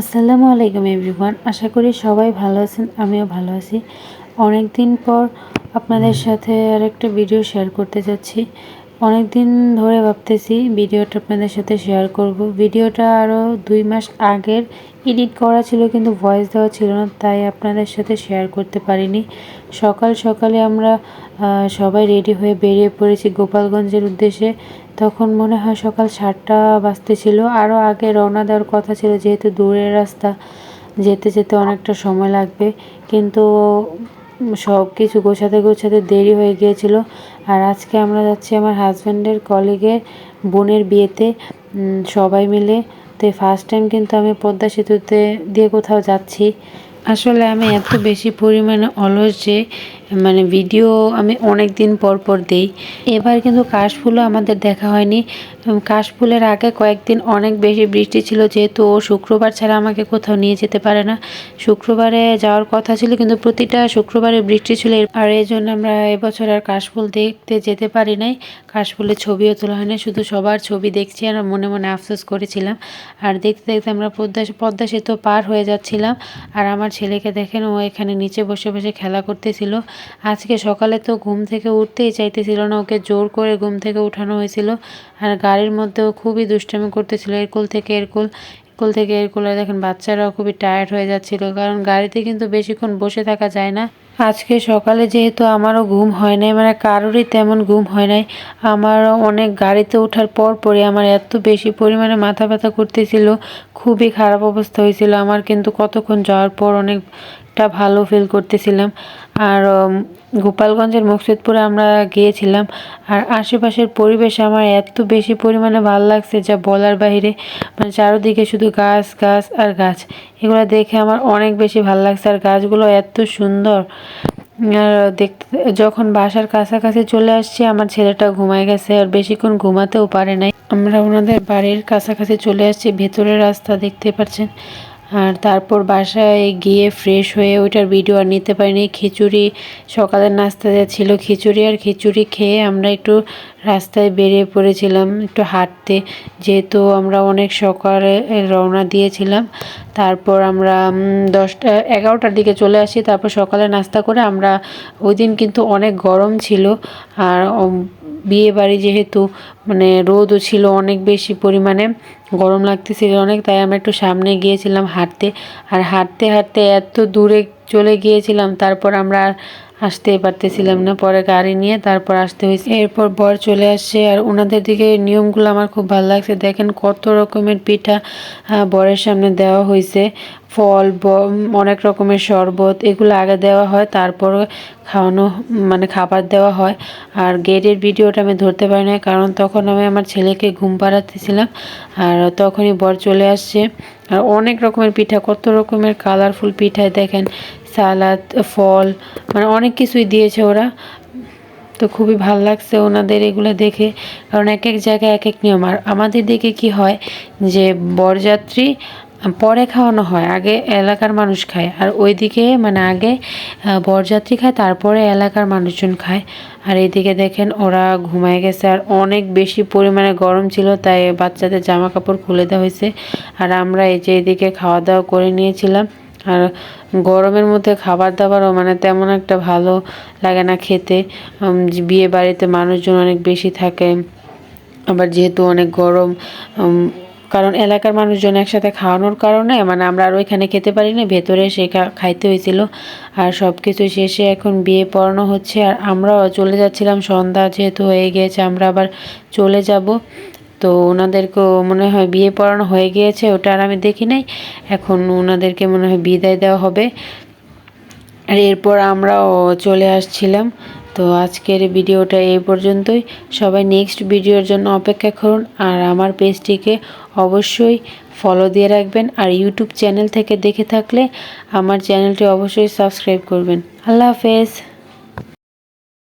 আসসালামু আলাইকুম এভরিওয়ান। আশা করি সবাই ভালো আছেন, আমিও ভালো আছি। অনেক দিন পর আপনাদের সাথে আরেকটা ভিডিও শেয়ার করতে যাচ্ছি। অনেক দিন ধরে ভাবতেছি ভিডিওটা আপনাদের সাথে শেয়ার করব। ভিডিওটা আরও দুই মাস আগের এডিট করা ছিল কিন্তু ভয়েস দেওয়া ছিল না, তাই আপনাদের সাথে শেয়ার করতে পারিনি। সকাল সকালে আমরা সবাই রেডি হয়ে বেরিয়ে পড়েছি গোপালগঞ্জের উদ্দেশ্যে। তখন মনে হয় সকাল সাতটা বাজতেছিল আরও আগে রওনা দেওয়ার কথা ছিল, যেহেতু দূরের রাস্তা, যেতে যেতে অনেকটা সময় লাগবে। কিন্তু সব কিছু গোছাতে গোছাতে দেরি হয়ে গিয়েছিল। আর আজকে আমরা যাচ্ছি আমার হাজব্যান্ডের কলিগের বোনের বিয়েতে। সবাই মিলে। তো ফার্স্ট টাইম কিন্তু আমি পদ্মা সেতুতে দিয়ে কোথাও যাচ্ছি। আসলে আমি এত বেশি পরিমাণে অলস যে মানে ভিডিও আমি অনেক দিন পর পর দেই। এবার কিন্তু কাশফুলও আমাদের দেখা হয়নি। কাশফুলের আগে কয়েকদিন অনেক বেশি বৃষ্টি ছিল যেহেতু ও শুক্রবার ছাড়া আমাকে কোথাও নিয়ে যেতে পারে না। শুক্রবারে যাওয়ার কথা ছিল কিন্তু প্রতিটা শুক্রবারে বৃষ্টি ছিল আর এই জন্য আমরা এবছর আর কাশফুল দেখতে যেতে পারি নাই। কাশফুলের ছবিও তোলা হয়নি, শুধু সবার ছবি দেখছি আর মনে মনে আফসোস করেছিলাম। আর দেখতে দেখতে আমরা পদ্মা পদ্মা সেতু পার হয়ে যাচ্ছিলাম। আর আমার ছেলেকে দেখেন ও এখানে নিচে বসে বসে খেলা করতেছিল। আজকে সকালে তো ঘুম থেকে উঠতেই চাইতেছিল না, ওকে জোর করে ঘুম থেকে উঠানো হয়েছিল। আর গাড়ির মধ্যেও খুবই দুষ্টামি করতেছিল, এরকুল থেকে এরকুল এরকুল থেকে এরকুল। আর দেখেন, বাচ্চারাও খুবই টায়ার্ড হয়ে যাচ্ছিল, কারণ গাড়িতে কিন্তু বেশিক্ষণ বসে থাকা যায় না। আজকে সকালে যেহেতু আমারও ঘুম হয় নাই মানে কারোরই তেমন ঘুম হয় নাই, আমারও অনেক গাড়িতে ওঠার পর পরে আমার এত বেশি পরিমাণে মাথা ব্যথা করতেছিল, খুবই খারাপ অবস্থা হয়েছিল। আমার কিন্তু কতক্ষণ যাওয়ার পর অনেকটা ভালো ফিল করতেছিলাম। আর গোপালগঞ্জের মকসুদপুরে আমরা গিয়েছিলাম। আর আশেপাশের পরিবেশ আমার এত বেশি পরিমাণে ভালো লাগছে যা বলার বাহিরে। মানে চারোদিকে শুধু গাছ গাছ আর গাছ। এগুলো দেখে আমার অনেক বেশি ভালো লাগছে। আর গাছগুলো এত সুন্দর। আর দেখতে, যখন বাসার কাছাকাছি চলে আসছি, আমার ছেলেটা ঘুমায় গেছে। আর বেশিক্ষণ ঘুমাতেও পারে নাই। আমরা ওনাদের বাড়ির কাছাকাছি চলে আসছি। ভেতরের রাস্তা দেখতে পাচ্ছেন। আর তারপর বাসায় গিয়ে ফ্রেশ হয়ে ওইটার ভিডিও আর নিতে পারিনি। খিচুড়ি, সকালের নাস্তা ছিল খিচুড়ি আর খিচুড়ি খেয়ে আমরা একটু রাস্তায় বেরিয়ে পড়েছিলাম একটু হাঁটতে। যেহেতু আমরা অনেক সকালে রওনা দিয়েছিলাম, তারপর আমরা দশটা, এগারোটার দিকে চলে আসি, তারপর সকালে নাস্তা করে আমরা ওই দিন কিন্তু অনেক গরম ছিল আর বিয়ে বাড়ি যেহেতু মানে রোদও ছিল অনেক বেশি পরিমাণে। গরম লাগতেছিল অনেক, তাই আমরা একটু সামনে গিয়েছিলাম হাঁটতে। আর হাঁটতে হাঁটতে এত দূরে চলে গিয়েছিলাম, তারপর আমরা আসতেই পারতেছিলাম না। পরে গাড়ি নিয়ে তারপর আসতে হয়েছে। এরপর বর চলে আসছে, আর ওনাদের দিকে নিয়মগুলো আমার খুব ভালো লাগছে। দেখেন কত রকমের পিঠা বরের সামনে দেওয়া হয়েছে। ফল অনেক রকমের শরবত, এগুলো আগে দেওয়া হয়, তারপর খাওয়ানো মানে খাবার দেওয়া হয়। আর গেটের ভিডিওটা আমি ধরতে পারি না কারণ তখন আমি আমার ছেলেকে ঘুম পাড়াতেছিলাম। আর তখনই বর চলে আসছে। আর অনেক রকমের পিঠা, কত রকমের কালারফুল পিঠায় দেখেন, সালাদ, ফল মানে অনেক কিছুই দিয়েছে ওরা। তো খুবই ভালো লাগছে ওনাদের এগুলো দেখে, কারণ এক এক জায়গায় এক এক নিয়ম। আর আমাদের দিকে কি হয় যে বরযাত্রী পরে খাওয়ানো হয়। আগে এলাকার মানুষ খায় আর ওইদিকে মানে আগে বরযাত্রী খায়, তারপরে এলাকার মানুষজন খায়। আর এইদিকে দেখেন ওরা ঘুমায় গেছে আর অনেক বেশি পরিমাণে গরম ছিল, তাই বাচ্চাদের জামা কাপড় খুলে দেওয়া হয়েছে। আর আমরা এই যে এদিকে খাওয়া দাওয়া করে নিয়েছিলাম আর গরমের মধ্যে খাবার দাবারও মানে তেমন একটা ভালো লাগে না খেতে। বিয়ে বাড়িতে মানুষজন অনেক বেশি থাকে, আবার যেহেতু অনেক গরম কারণ এলাকার মানুষজন একসাথে খাওয়ানোর কারণে মানে আমরা আর ওইখানে খেতে পারি না ভেতরে সে খাইতে হয়েছিল আর সব কিছু শেষে এখন বিয়ে পড়ানো হচ্ছে, আর আমরাও চলে যাচ্ছিলাম, সন্ধ্যা যেহেতু হয়ে গিয়েছে, আমরা আবার চলে যাব। তো ওনাদেরকেও মনে হয় বিয়ে পড়ানো হয়ে গিয়েছে, ওটা আর আমি দেখি নাই। এখন ওনাদেরকে মনে হয় বিদায় দেওয়া হবে। আর এরপর আমরাও চলে আসছিলাম। তো আজকের ভিডিওটা এই পর্যন্তই। সবাই নেক্সট ভিডিওর জন্য অপেক্ষা করুন আর আমার পেজটিকে অবশ্যই ফলো দিয়ে রাখবেন আর ইউটিউব চ্যানেল থেকে দেখে থাকলে আমার চ্যানেলটি অবশ্যই সাবস্ক্রাইব করবেন। আল্লাহ হাফেজ।